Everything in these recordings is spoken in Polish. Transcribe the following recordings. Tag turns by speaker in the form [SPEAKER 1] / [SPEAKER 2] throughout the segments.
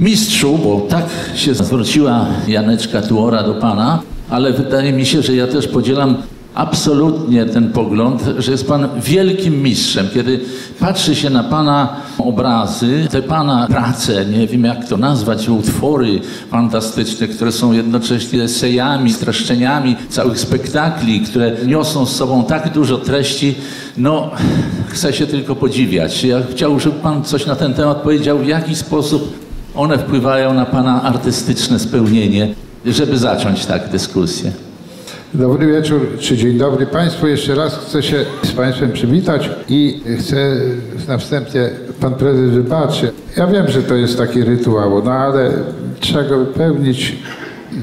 [SPEAKER 1] Mistrzu, bo tak się zwróciła Janeczka Tuora do Pana, ale wydaje mi się, że ja też podzielam absolutnie ten pogląd, że jest Pan wielkim mistrzem. Kiedy patrzy się na Pana obrazy, te Pana prace, nie wiem jak to nazwać, utwory fantastyczne, które są jednocześnie esejami, streszczeniami całych spektakli, które niosą z sobą tak dużo treści, no chcę się tylko podziwiać. Ja chciałbym, żeby Pan coś na ten temat powiedział, w jaki sposób one wpływają na Pana artystyczne spełnienie, żeby zacząć tak dyskusję.
[SPEAKER 2] Dobry wieczór, czy dzień dobry Państwu. Jeszcze raz chcę się z Państwem przywitać i chcę na wstępie, Pan Prezes wybaczy. Ja wiem, że to jest taki rytuał, no ale trzeba go wypełnić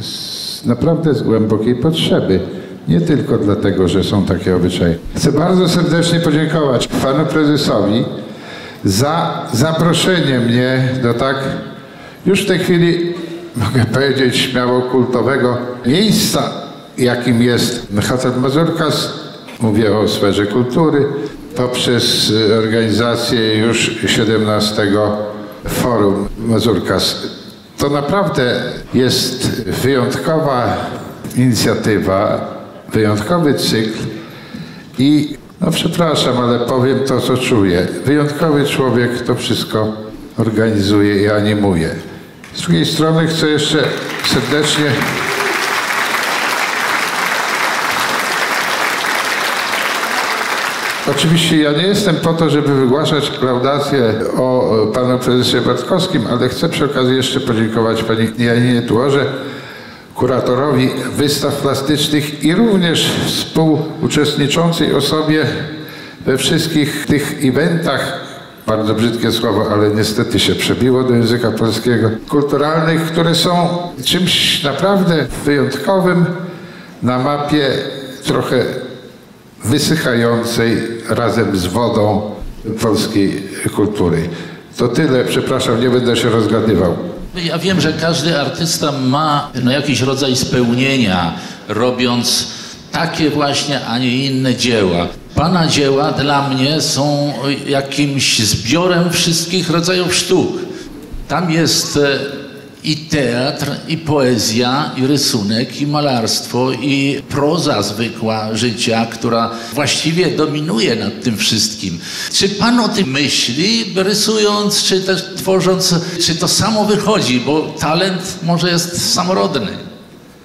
[SPEAKER 2] z, naprawdę z głębokiej potrzeby. Nie tylko dlatego, że są takie obyczaje. Chcę bardzo serdecznie podziękować Panu Prezesowi za zaproszenie mnie do tak już w tej chwili, mogę powiedzieć śmiało, kultowego miejsca, jakim jest Hotel Mazurkas. Mówię o sferze kultury poprzez organizację już 17 Forum Mazurkas. To naprawdę jest wyjątkowa inicjatywa, wyjątkowy cykl i no przepraszam, ale powiem to, co czuję. Wyjątkowy człowiek to wszystko organizuje i animuje. Z drugiej strony chcę jeszcze serdecznie Oczywiście ja nie jestem po to, żeby wygłaszać klaudację o panu prezesie Bartkowskim, ale chcę przy okazji jeszcze podziękować pani Janinie Tuorze, kuratorowi wystaw plastycznych i również współuczestniczącej osobie we wszystkich tych eventach, bardzo brzydkie słowo, ale niestety się przebiło do języka polskiego, kulturalnych, które są czymś naprawdę wyjątkowym na mapie trochę wysychającej razem z wodą polskiej kultury. To tyle, przepraszam, nie będę się rozgadywał.
[SPEAKER 1] Ja wiem, że każdy artysta ma no, jakiś rodzaj spełnienia, robiąc takie właśnie, a nie inne dzieła. Pana dzieła dla mnie są jakimś zbiorem wszystkich rodzajów sztuk. Tam jest e, i teatr, i poezja, i rysunek, i malarstwo, i proza zwykła życia, która właściwie dominuje nad tym wszystkim. Czy pan o tym myśli, rysując, czy też tworząc, czy to samo wychodzi, bo talent może jest samorodny?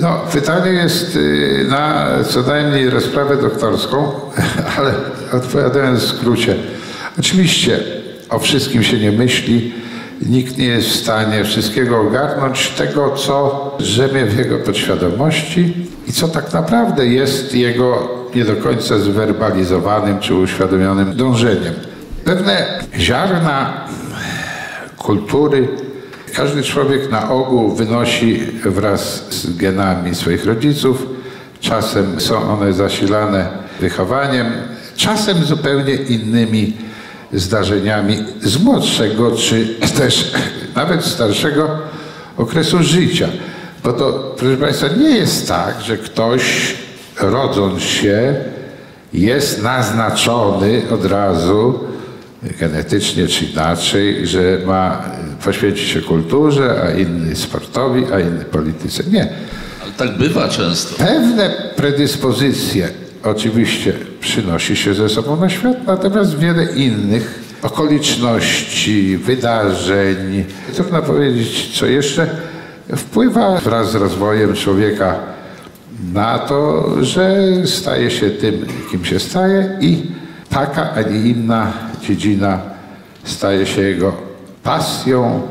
[SPEAKER 2] No, pytanie jest y, na co najmniej rozprawę doktorską, ale odpowiadając w skrócie. Oczywiście o wszystkim się nie myśli. Nikt nie jest w stanie wszystkiego ogarnąć, tego co drzemie w jego podświadomości i co tak naprawdę jest jego nie do końca zwerbalizowanym czy uświadomionym dążeniem. Pewne ziarna kultury, każdy człowiek na ogół wynosi wraz z genami swoich rodziców. Czasem są one zasilane wychowaniem, czasem zupełnie innymi zdarzeniami z młodszego, czy też nawet starszego okresu życia. Bo to, proszę Państwa, nie jest tak, że ktoś rodząc się jest naznaczony od razu genetycznie czy inaczej, że ma poświęcić się kulturze, a inny sportowi, a inny polityce. Nie.
[SPEAKER 1] Ale tak bywa często.
[SPEAKER 2] Pewne predyspozycje oczywiście przynosi się ze sobą na świat, natomiast wiele innych okoliczności, wydarzeń, trudno powiedzieć co jeszcze, wpływa wraz z rozwojem człowieka na to, że staje się tym, kim się staje i taka, a nie inna dziedzina staje się jego pasją,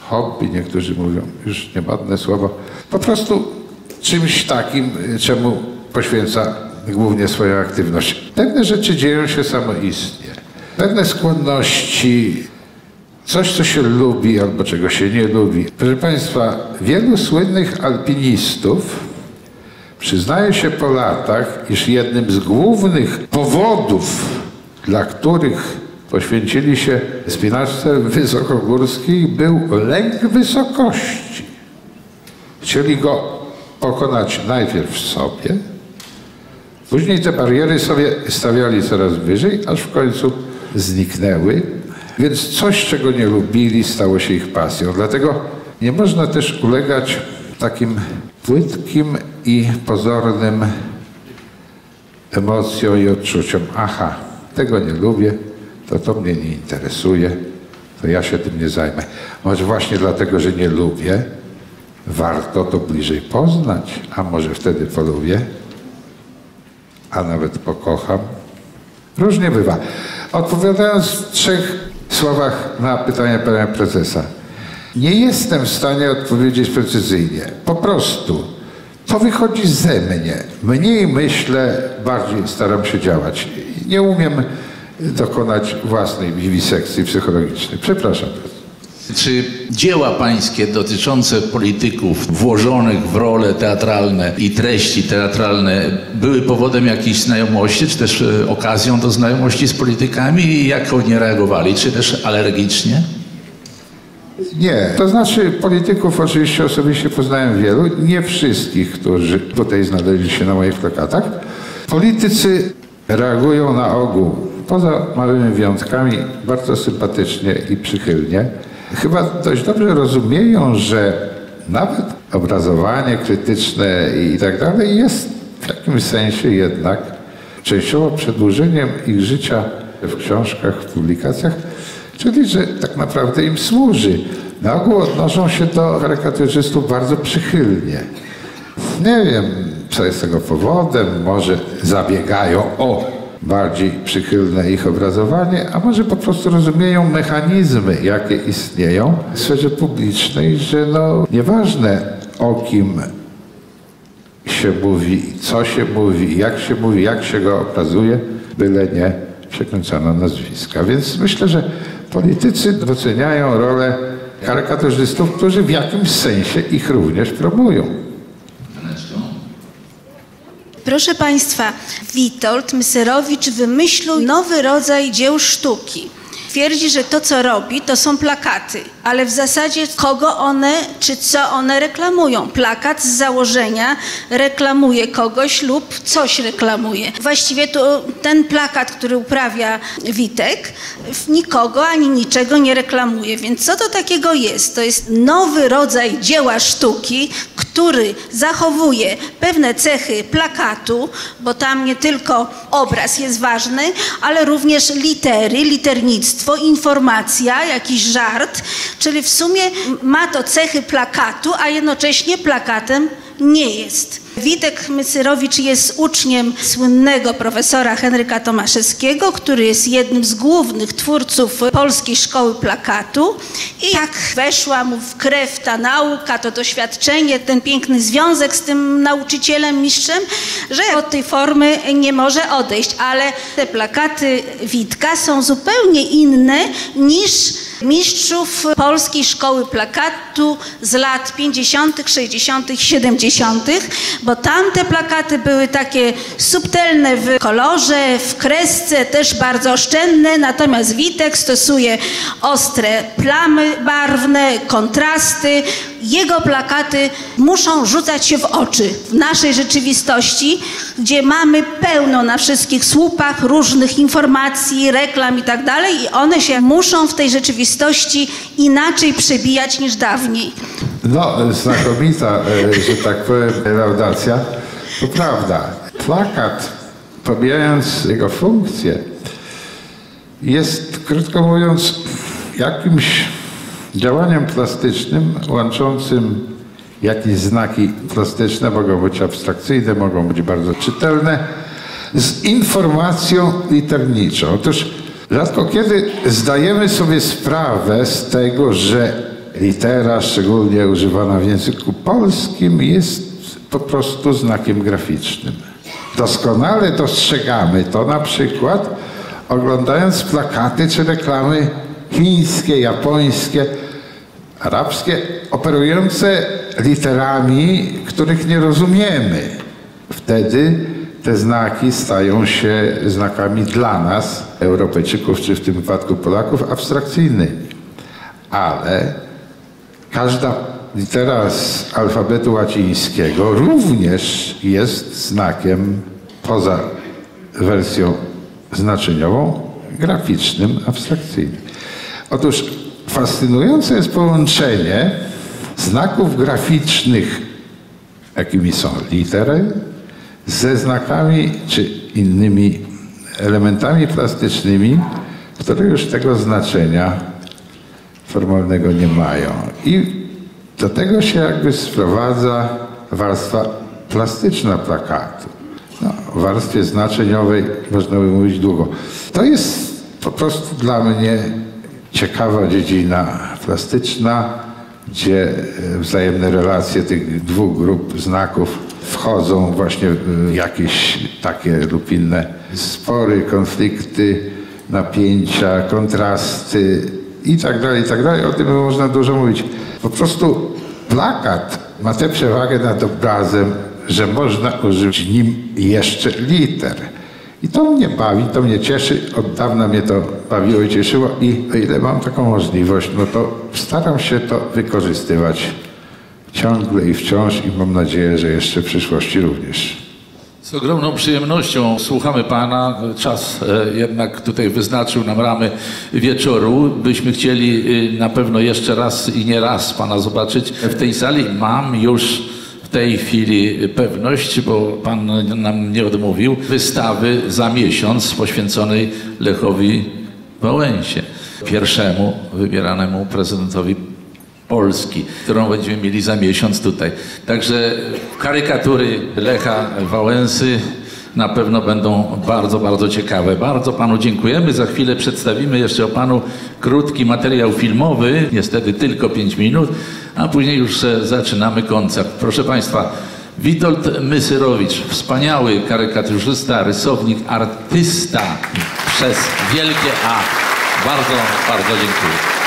[SPEAKER 2] hobby, niektórzy mówią, już niemodne słowo, po prostu czymś takim, czemu poświęca głównie swoją aktywność. Pewne rzeczy dzieją się samoistnie. Pewne skłonności, coś, co się lubi albo czego się nie lubi. Proszę Państwa, wielu słynnych alpinistów przyznaje się po latach, iż jednym z głównych powodów, dla których poświęcili się spinaczce wysokogórskiej, był lęk wysokości. Chcieli go pokonać najpierw w sobie, Później te bariery sobie stawiali coraz wyżej, aż w końcu zniknęły. Więc coś, czego nie lubili, stało się ich pasją. Dlatego nie można też ulegać takim płytkim i pozornym emocjom i odczuciom. Aha, tego nie lubię, to to mnie nie interesuje, to ja się tym nie zajmę. Może właśnie dlatego, że nie lubię, warto to bliżej poznać, a może wtedy polubię, a nawet pokocham. Różnie bywa. Odpowiadając w trzech słowach na pytanie pana prezesa. Nie jestem w stanie odpowiedzieć precyzyjnie. Po prostu to wychodzi ze mnie. Mniej myślę, bardziej staram się działać. Nie umiem dokonać własnej wiwisekcji psychologicznej. Przepraszam.
[SPEAKER 1] Czy dzieła pańskie dotyczące polityków włożonych w role teatralne i treści teatralne były powodem jakiejś znajomości, czy też e, okazją do znajomości z politykami i jak oni reagowali? Czy też alergicznie?
[SPEAKER 2] Nie, to znaczy polityków oczywiście osobiście poznałem wielu, nie wszystkich, którzy tutaj znaleźli się na moich plakatach. Politycy reagują na ogół, poza małymi wyjątkami, bardzo sympatycznie i przychylnie. Chyba dość dobrze rozumieją, że nawet obrazowanie krytyczne i tak dalej jest w jakimś sensie jednak częściowo przedłużeniem ich życia w książkach, w publikacjach, czyli że tak naprawdę im służy. Na ogół odnoszą się do karykaturzystów bardzo przychylnie. Nie wiem, co jest tego powodem, może zabiegają o bardziej przychylne ich obrazowanie, a może po prostu rozumieją mechanizmy, jakie istnieją w sferze publicznej, że no nieważne o kim się mówi, co się mówi, jak się mówi, jak się go obrazuje, byle nie przekręcono nazwiska. Więc myślę, że politycy doceniają rolę karykaturzystów, którzy w jakimś sensie ich również promują.
[SPEAKER 3] Proszę Państwa, Witold Myserowicz wymyślił nowy rodzaj dzieł sztuki. Twierdzi, że to, co robi, to są plakaty, ale w zasadzie kogo one czy co one reklamują? Plakat z założenia reklamuje kogoś lub coś reklamuje. Właściwie to ten plakat, który uprawia Witek, nikogo ani niczego nie reklamuje. Więc co to takiego jest? To jest nowy rodzaj dzieła sztuki, który zachowuje pewne cechy plakatu, bo tam nie tylko obraz jest ważny, ale również litery, liternictwo, informacja, jakiś żart, czyli w sumie ma to cechy plakatu, a jednocześnie plakatem nie jest. Witek Mysyrowicz jest uczniem słynnego profesora Henryka Tomaszewskiego, który jest jednym z głównych twórców Polskiej Szkoły Plakatu. I jak weszła mu w krew ta nauka, to doświadczenie, ten piękny związek z tym nauczycielem, mistrzem, że od tej formy nie może odejść. Ale te plakaty Witka są zupełnie inne niż mistrzów Polskiej Szkoły Plakatu z lat 50., 60., 70., bo tamte plakaty były takie subtelne w kolorze, w kresce, też bardzo oszczędne, natomiast Witek stosuje ostre plamy barwne, kontrasty. Jego plakaty muszą rzucać się w oczy w naszej rzeczywistości, gdzie mamy pełno na wszystkich słupach różnych informacji, reklam i tak dalej i one się muszą w tej rzeczywistości inaczej przebijać niż dawniej.
[SPEAKER 2] No, znakomita, e, że tak powiem, laudacja. To prawda. Plakat, pomijając jego funkcję, jest, krótko mówiąc, jakimś działaniem plastycznym łączącym jakieś znaki plastyczne, mogą być abstrakcyjne, mogą być bardzo czytelne, z informacją literniczą. Otóż rzadko kiedy zdajemy sobie sprawę z tego, że litera, szczególnie używana w języku polskim, jest po prostu znakiem graficznym. Doskonale dostrzegamy to na przykład oglądając plakaty czy reklamy chińskie, japońskie, arabskie, operujące literami, których nie rozumiemy. Wtedy te znaki stają się znakami dla nas, Europejczyków, czy w tym wypadku Polaków, abstrakcyjnymi. Ale Każda litera z alfabetu łacińskiego również jest znakiem poza wersją znaczeniową, graficznym, abstrakcyjnym. Otóż fascynujące jest połączenie znaków graficznych, jakimi są litery, ze znakami czy innymi elementami plastycznymi, które już tego znaczenia formalnego nie mają. I do tego się jakby sprowadza warstwa plastyczna plakatu. No, o warstwie znaczeniowej można by mówić długo. To jest po prostu dla mnie ciekawa dziedzina plastyczna, gdzie e, wzajemne relacje tych dwóch grup znaków wchodzą właśnie w jakieś takie lub inne spory, konflikty, napięcia, kontrasty i tak dalej, i tak dalej. O tym można dużo mówić. Po prostu plakat ma tę przewagę nad obrazem, że można użyć nim jeszcze liter. I to mnie bawi, to mnie cieszy. Od dawna mnie to bawiło i cieszyło i o ile mam taką możliwość, no to staram się to wykorzystywać ciągle i wciąż i mam nadzieję, że jeszcze w przyszłości również.
[SPEAKER 1] Z ogromną przyjemnością słuchamy Pana. Czas e, jednak tutaj wyznaczył nam ramy wieczoru. Byśmy chcieli e, na pewno jeszcze raz i nie raz Pana zobaczyć w tej sali. Mam już tej chwili pewność, bo Pan nam nie odmówił, wystawy za miesiąc poświęconej Lechowi Wałęsie, pierwszemu wybieranemu prezydentowi Polski, którą będziemy mieli za miesiąc tutaj. Także karykatury Lecha Wałęsy na pewno będą bardzo, bardzo ciekawe. Bardzo panu dziękujemy. Za chwilę przedstawimy jeszcze o panu krótki materiał filmowy, niestety tylko 5 minut, a później już zaczynamy koncert. Proszę państwa, Witold Mysyrowicz, wspaniały karykaturzysta, rysownik, artysta przez wielkie A. Bardzo, bardzo dziękuję.